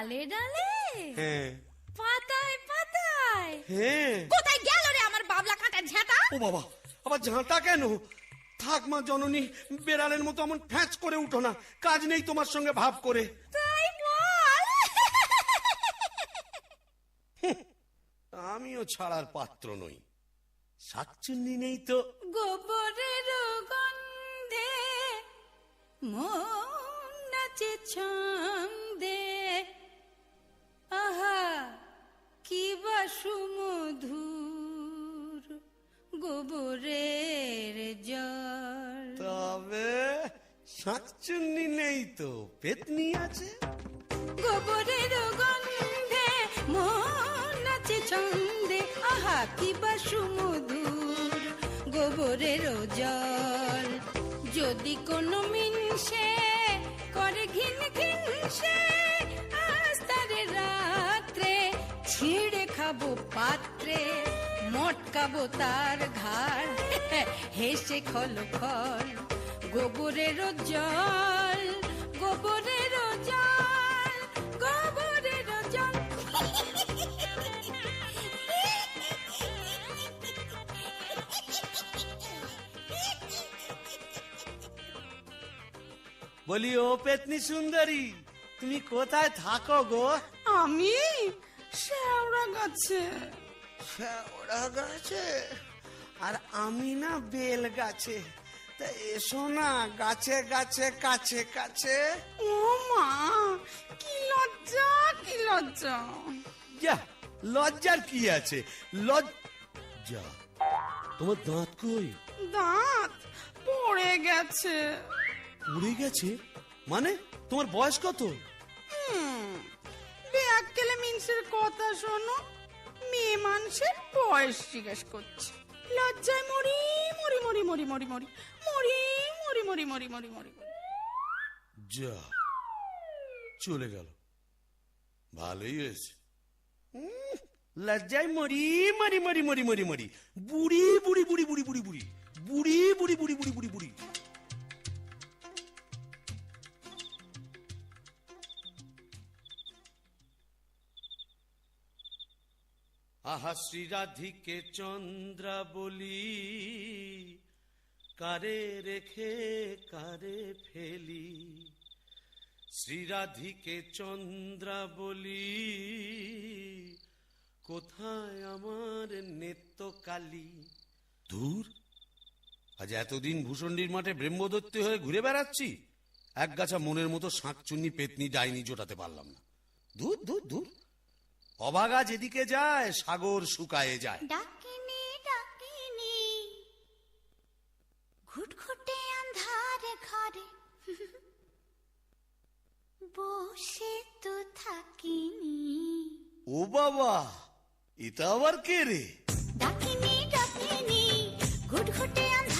ডালে ডালে? হ্যাঁ। পাতায় পাতায়? হ্যাঁ। কোথায় গেল রে আমার বাবলা কাটার ঝাঁটা? ও বাবা আবার ঝাঁটা কেন? থাক মা জননী বেড়ালের মতো এমন ফ্যাঁচ করে উঠো না। কাজ নেই তোমার সঙ্গে ভাব করে। তাই বল। আমিও ছাড়ার পাত্র নই। শাকচুন্নি নেই তো। গোবরের গন্ধে মন নাচে ছন্দে। আহা কি বা সুমধুর গোবরের জল। তবে শাকচুন্নি নেই তো পেতনি আছে। গোবরের গন্ধে মন নাচে ছন্দে। আহা কি বা সুমধুর গোবরের জল। যদি কোনো মিনসে করে ঘিন পাত্রে মটকাবো তার ঘাড়। হেসে খল খল গোবরের জল গোবরের জল গোবরের জল। বলি ও পেতনি সুন্দরী তুমি কোথায় থাকো গো? আমি? গাছে ওরা গাছে। আর আমি না বেল গাছে। তা এসো না গাছে গাছে কাছে কাছে। ও মা কি লজ্জা কি লজ্জা। যা লজ্জার কি আছে? লজ্জা। তোমার দাঁত কই? দাঁত পড়ে গেছে। উড়ে গেছে? মানে তোমার বয়স কত? হুম ব্যাগ মিনসের কথা শোনো মেয়ে মানুষের বয়স জিজ্ঞেস করছে লজ্জায় মরি মরি মরি মরি মরি মরি মরি মরি মরি মরি মরি মরি মরি যা চলে গেল ভালোই হয়েছে লজ্জায় মরি মরি মরি মরি মরি মরি বুড়ি বুড়ি বুড়ি বুড়ি বুড়ি বুড়ি বুড়ি বুড়ি বুড়ি বুড়ি বুড়ি বুড়ি আহা শ্রী রাধিকে চন্দ্রা বলি, কারে রেখে কারে ফেলি? শ্রীরাধিকে চন্দ্রা বলি, কোথায় আমার নেত্য কালী দূর আজ এতদিন ভূষণ্ডির মাঠে ব্রহ্মদত্ত হয়ে ঘুরে বেড়াচ্ছি এক গাছা মনের মতো শাঁকচুন্নি পেতনি ডাইনি জোটাতে পারলাম না। দূর দূর দূর অবাগা যেদিকে যায় সাগর শুকায়ে যায়। ডাকিনি ডাকিনি। ঘুটঘুটে আন্ধারে ঘরে। বসে তো থাকিনি। ও বাবা এটা আবার কে রে? ডাকিনি ডাকিনি। ঘুটঘুটে আন্ধারে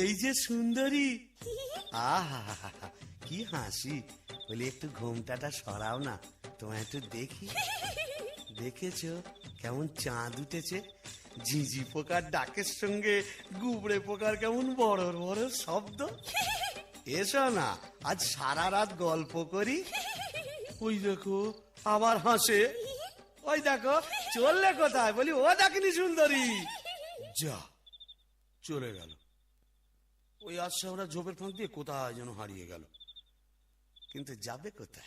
এই যে সুন্দরী। আহা কি হাসি। বলি, একটু ঘোমটাটা সরাও না, তোমায় একটু দেখি। দেখেছ? কেমন চাঁদ উঠেছে। ঝিঝি পোকার ডাকের সঙ্গে গুবড়ে পোকার কেমন বড় বড় শব্দ। এসো না, আজ সারা রাত গল্প করি। ওই দেখো, আবার হাসে। ওই দেখো, চললে কোথায়? বলি, ও দেখিনি সুন্দরী। যা, চলে গেল। ওই আশা ওরা ঝোপের ফাঁক দিয়ে কোথায় যেন হারিয়ে গেল। কিন্তু যাবে কোথায়?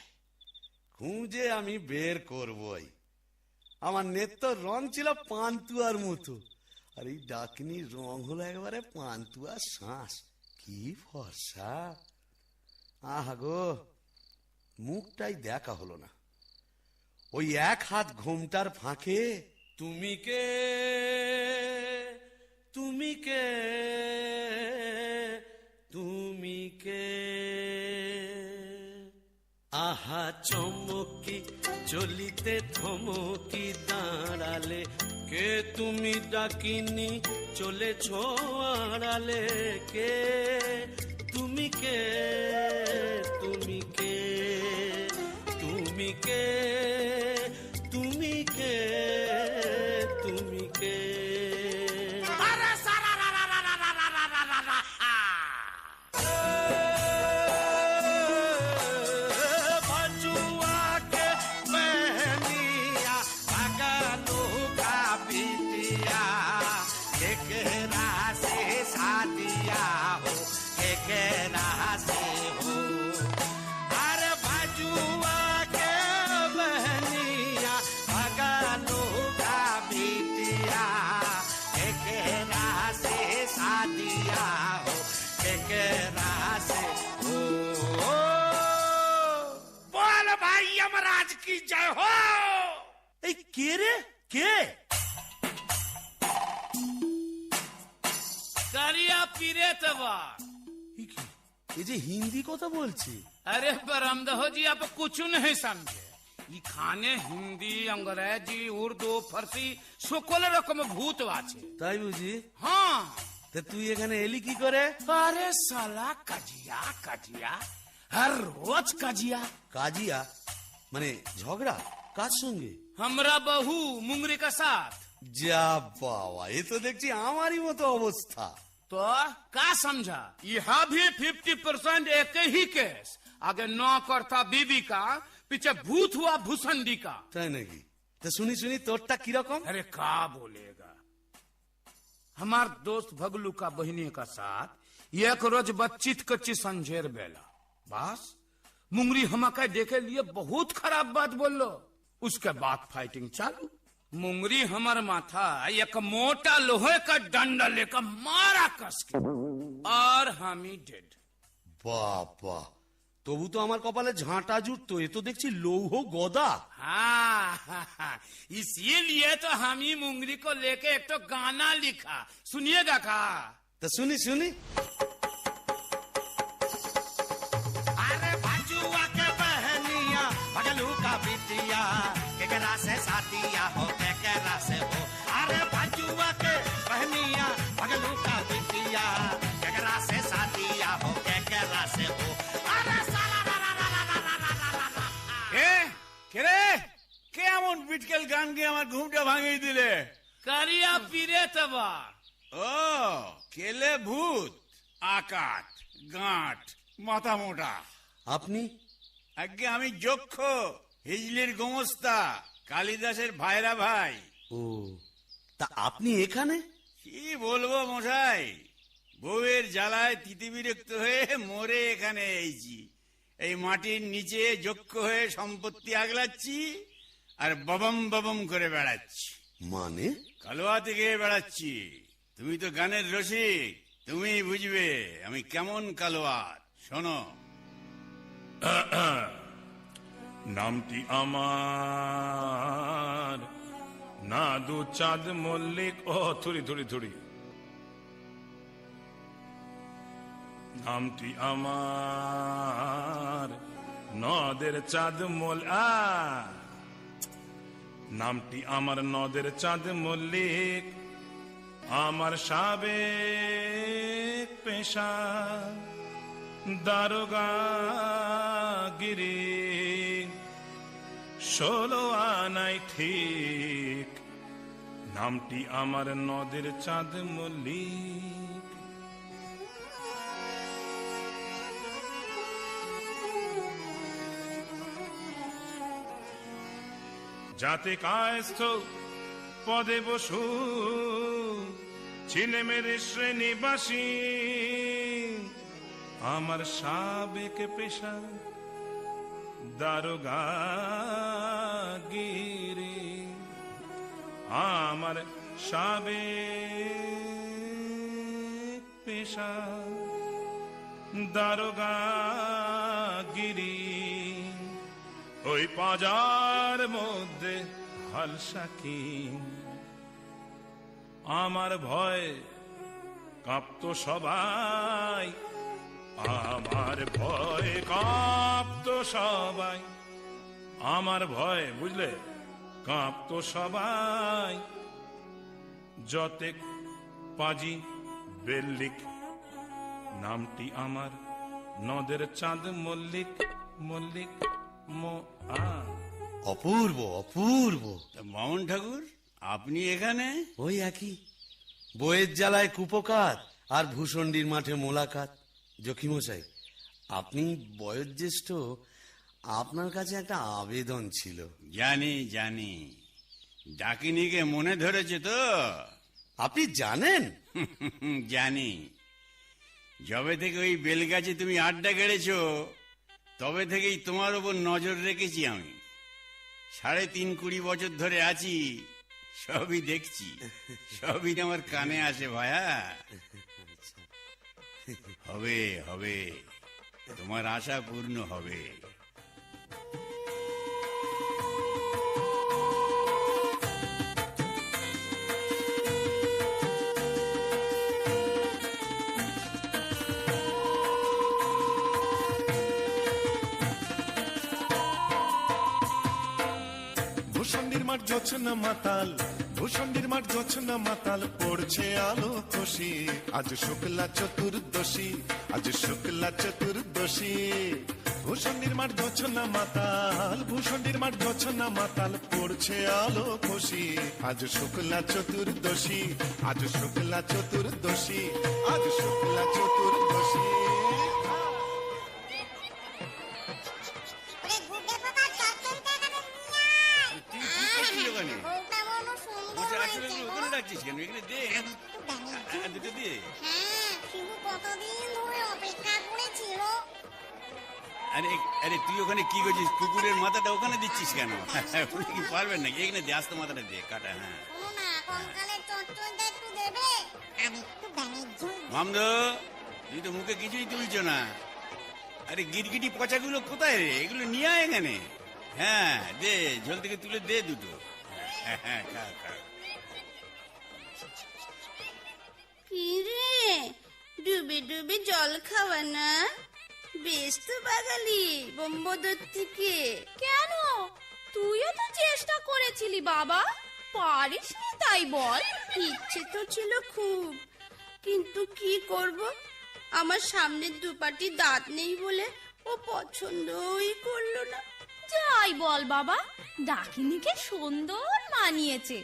খুঁজে আমি বের করবই। আমার নেত্র রং ছিল পান্তুয়ার মতো। আর এই ডাকিনীর রং হলো একেবারে পান্তুয়ার শ্বাস কি ফর্সা। আহা গো, মুখটাই দেখা হলো না। ওই এক হাত ঘোমটার ফাঁকে, তুমি কে? তুমি কে? আহা চমকি, চলিতে থমকি দাঁড়ালে। কে তুমি ডাকিনি, চলেছ আড়ালে কে? তুমি কে? তুমি কে? তুমি কে? কি যাই হো? এই কে রে? কে? কারিয়া পিরে কথা খানে হিন্দি ইংরেজি উর্দু ফার্সি সকল রকম ভূত আছে। তাই বুঝি? হ্যাঁ। তুই এখানে এলি কি করে? আরে সালা কাজিয়া কাজিয়া। হর রোজ কাজিয়া। কাজিয়া? মানে ঝগড়া কার সঙ্গে हमरा बहू मुंगरी का साथ যা বাবা এ তো দেখছি আমারই মতো অবস্থা तो का समझा यह भी फिफ्टी परसेंट एक ही केस आगे नौ करता बीबी का पीछे भूत हुआ भूसंडी का তাই নাকি তা শুনি শুনি তোরটা কিরকম अरे का बोलेगा हमार दोस्त भगलू का बहिनी का साथ एक रोज बच्चित कच्ची संझेर बेला बस मुंगरी हमका देखे लिए बहुत खराब बात बोलो उसके बाद फाइटिंग चालू मुंगरी हमार माथा एक मोटा लोहे का डंडा लेकर मारा कस के और हम ही डेड বাবা তবু তো আমার কপালে ঝাঁটা জুটতো এ তো দেখছি লৌহ গদা हाँ हाँ, हाँ, इसीलिए तो हम ही मुंगरी को लेके एक तो गाना लिखा सुनिएगा का তা শুনি শুনি केकरा से साथिया हो केकरा से हो अरे भजुआ के बहनिया भगलू का बिटिया केकरा से साथिया हो केकरा से हो अरे साला रा रा रा रा रा रा रा रा रा। কে কে রে কে এমন বিটকেল গান গিয়ে আমার ঘুমটা ভাঙিয়ে দিলে करिया पीरे तबा ও কেলে ভূত আকাট গাঁট মাথা মোটা আপনি আগে আমি যক্ষ হিজলির গোমস্তা কালিদাসের ভাইরা ভাই। ও তা আপনি এখানে? কি বলব মশাই? বউয়ের জ্বালায় তিতি বিরক্ত হয়ে মরে এখানে এইছি। এই মাটির নিচে যক্ষ হয়ে সম্পত্তি আগলাচ্ছি আর ববম ববম করে বেড়াচ্ছি। মানে? কালোয়া থেকে বেড়াচ্ছি। তুমি তো গানের রসিক তুমি বুঝবে আমি কেমন কালোয়ার শোনো। নামটি আমার। না দু চাঁদ মল্লিক, ও থুড়ি থুড়ি থুড়ি নামটি আমার। নদের চাঁদ মল নামটি আমার নদের চাঁদ মল্লিক, আমার সাবেক পেশা, দারোগা গিরি। ষোলো আনাই ঠিক। নামটি আমার নদের চাঁদ মল্লিক। যাতে কায়স্থ পদে বসু, ছিলে মেরে শ্রেণীবাসী। আমার সাবেক পেশা দারোগা গিরি আমার সাবে পেশা দারোগা গিরি ওই পাজার মধ্যে হালসাকি আমার ভয় কাঁপতো সবাই, আমার ভয় কাঁপতো সবাই। আমার ভয় বুঝলে? কাঁপতো সবাই। যতেক পাজি বেল্লিক নামটি আমার নদের চাঁদ মল্লিক মল্লিক মো আ অপূর্ব। অপূর্ব মামন ঠাকুর আপনি এখানে? ওই একই। বইয়ের জ্বালায় কুপকাত আর ভূষণ্ডির মাঠে মোলাকাত। জখিমশাই আপনি বয়োজ্যেষ্ঠ আপনার কাছে একটা আবেদন ছিল। জানি জানি। ডাকিনিকে মনে ধরেছে তো। আপনি জানেন? জানি। যবে থেকে ওই বেলগাছে তুমি আড্ডা গেড়েছো তবে থেকেই তোমার ওপর নজর রেখেছি আমি। সাড়ে তিন কুড়ি বছর ধরে আছি সবই দেখছি। সবই আমার কানে আসে ভায়া। হবে হবে। তোমার আশা পূর্ণ হবে। জোছনা মাতাল ভূষণ্ডির মাঠ জোছনা মাতাল পড়ছে আলো খুশি আজ শুক্লা চতুর্দশী, আজ শুক্লা চতুর্দশী। ভূষণ্ডির মাঠ জোছনা মাতাল ভূষণ্ডির মাঠ জোছনা মাতাল পড়ছে আলো খুশি আজ শুক্লা চতুর্দশী, আজ শুক্লা চতুর্দশী, আজ শুক্লা চতুর্দশী। আরে আরে তুই ওখানে কি করছিস? কুকুরের মাথাটা ওখানে দিচ্ছিস কেন? উনি কি পারবেন নাকি? এখানে দে আস্তে মাথাটা দে কাটা হ্যাঁ। মামদ তুই তো মুখে কিছুই তুলছ না। আরে গিরগিটি পচাগুলো কোথায় রে? এগুলো নিয়ে আয় এখানে। হ্যাঁ দে ঝোল থেকে তুলে দে দুটো। হ্যাঁ হ্যাঁ খা খা। কি রে? ডুবে ডুবে জল খাওয়া না? বেশ তো বাগালি বোম্বদত্তিকে কেন? তুইও তো চেষ্টা করেছিলি বাবা। পারিস নি তাই বল। ইচ্ছে তো ছিল খুব। কিন্তু কি করব? আমার সামনের দুপাটি দাঁত নেই বলে ও পছন্দই করল না। যাই বল বাবা ডাকিনিকে সুন্দর মানিয়েছে।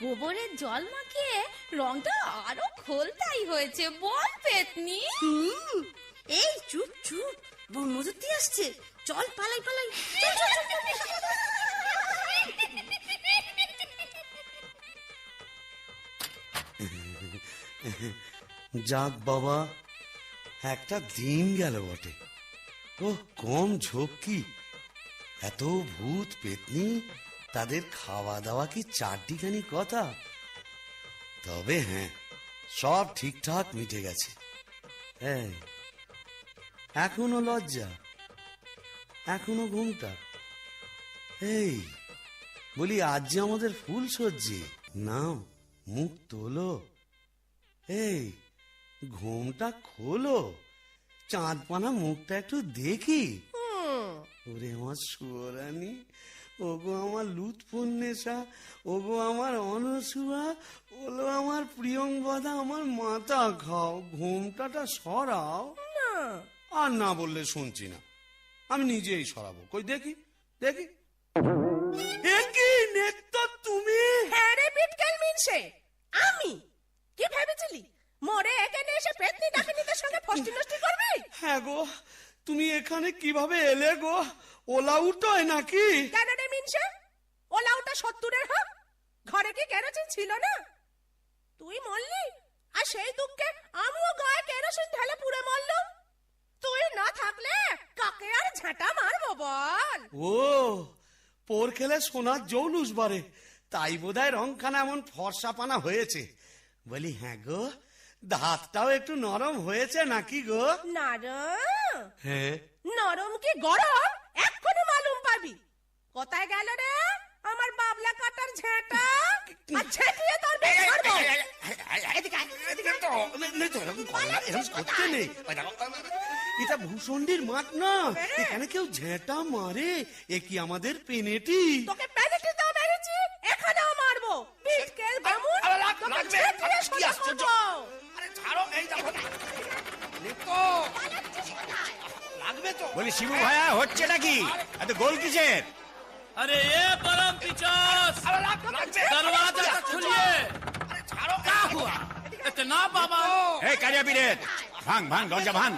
গোবরের জল মাখিয়ে রংটা আরও খোলতাই হয়েছে। বল পেতনি। হুম এই চুপ চুপ। বোম্বদত্তি আসছে। চল পালাই পালাই। যাক বাবা একটা দিন গেল বটে। ও কম ঝক্কি এত ভূত পেতনি তাদের খাওয়া দাওয়া কি চারটিখানি কথা? তবে হ্যাঁ সব ঠিকঠাক মিটে গেছে। এই, এখনও লজ্জা এখনও ঘুমটা। এই বলি আজ যে আমাদের ফুল সজ্জি নাও মুখ তোলো। এই ঘুমটা খোলো চাঁদ পানা মুখটা একটু দেখি। ওরে আমার সুয়রানি ওগো আমার লুৎফুন্নেশা ওগো আমার অনসুয়া ওলো আমার প্রিয়ঙ্গদা আমার মাথা খাও ঘুমটাটা সরাও। আর না বললে শুনছি না। আমি নিজেই সরাবো। কই দেখি দেখি। এ কি নেত্য তুমি? হ্যাঁ রে বিটকেল মিনসে আমি? কি ভেবেছিলি? মরে এখানে এসে পেতনি ডাকিনিদের সঙ্গে ফষ্টি নষ্টি করবি? হ্যাঁ গো তুমি এখানে কীভাবে এলে গো? ওলা উঠোয় নাকি? কেন রে মিনসে ওলা ওটা সত্তরের হোক। ঘরে কি কেরোসিন ছিল না? তুই মরলি? আর সেই দুঃখে আমিও গায়ে কেরোসিন ঢেলে পুড়ে মরলাম? তুই না থাকলে কাকে আর ঝাঁটা মারবো বল? ও পোর খেলে সোনার জৌলুস বারে তাই বোধহয় রংখানা এমন ফর্সা পানা হয়েছে। বলি হ্যাঁ গো দাঁতটাও একটু নরম হয়েছে নাকি গো? নরম? হ্যাঁ। নরম কি গরম? এক্ষুনি মালুম পাবি। কোথায় গেল রে? আমার বাবলা কাটার ঝেঁটা? আর ঝেঁটিয়ে তোর বেশ করব। এরকম করে না, এরকম করতে নেই। এটা ভূষণ্ডির মাঠ না এখানে কেউ ঝেঁটা মারে এ কি আমাদের পেনেটি তোকে প্যালেটে দাও মেরেছি এখানেও মারবো বিটকেল বামুন তোকে ঝেঁটিয়ে সোজা করবো বলি শিবু ভাইয়া হচ্ছেটা কি এত গোল কিসের अरे ये परम पिचास दरवाजा तो खोलिए क्या हुआ इतना बाबा এই কারিয়া পিরেট ভাঙ ভাঙ দরজা ভাঙ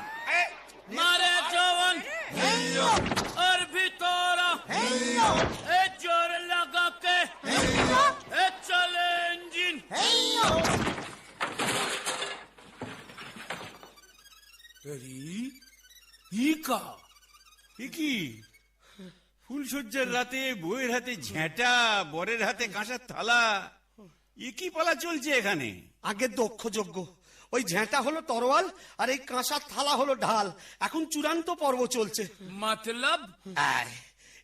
মারে জওয়ান। আর ভিতর এ জোর লাগাকে। এ চলে ইঞ্জিন। ইকা কি? ফুলসজ্জার রাতে বইয়ের হাতে ঝেঁটা বরের হাতে কাঁসার থালা। এ পালা চলছে এখানে? আগে দক্ষ যজ্ঞ ওই ঝেঁটা হলো তরোয়াল আর এই কাঁসার থালা হলো ঢাল। এখন চূড়ান্ত পর্ব চলছে। মতলব?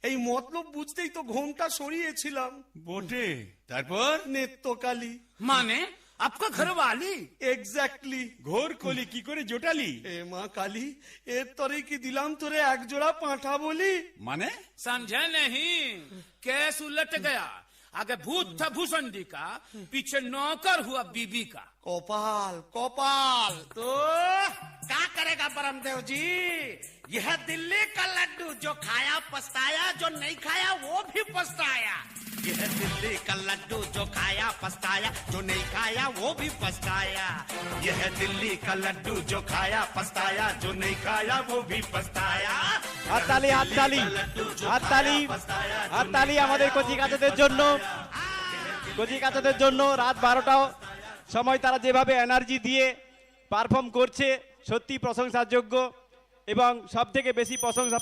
এই মতলব বুঝতেই তো ঘোমটা সরিয়েছিলাম। বটে তারপর? নেত্যকালী। মানে? আপকা ঘরওয়ালি? এক্স্যাক্টলি ঘোর কলি কি করে জোটালি? এ মা কালি এর তরে কি দিলাম তোরে এক জোড়া পাঁঠা বলি? মানে? সমঝা নেহি কেস উলট গয়া। आगे भूत था भूषण जी का, पीछे नौकर हुआ बीबी का। कोपाल कोपाल तो क्या करेगा परमदेव जी? यह दिल्ली का लड्डू जो खाया, पछताया, जो नहीं खाया, वो भी पछताया। यह दिल्ली का लड्डू जो खाया, पछताया, जो नहीं खाया, वो भी पछताया। यह दिल्ली का लड्डू जो खाया, पछताया, जो नहीं खाया, वो भी पछताया। হাততালি হাততালি হাততালি হাততালি আমাদের কচি কাচাদের জন্য। কচি কাচাদের জন্য রাত বারোটাও সময় তারা যেভাবে এনার্জি দিয়ে পারফর্ম করছে সত্যি প্রশংসার যোগ্য এবং সব থেকে বেশি প্রশংসা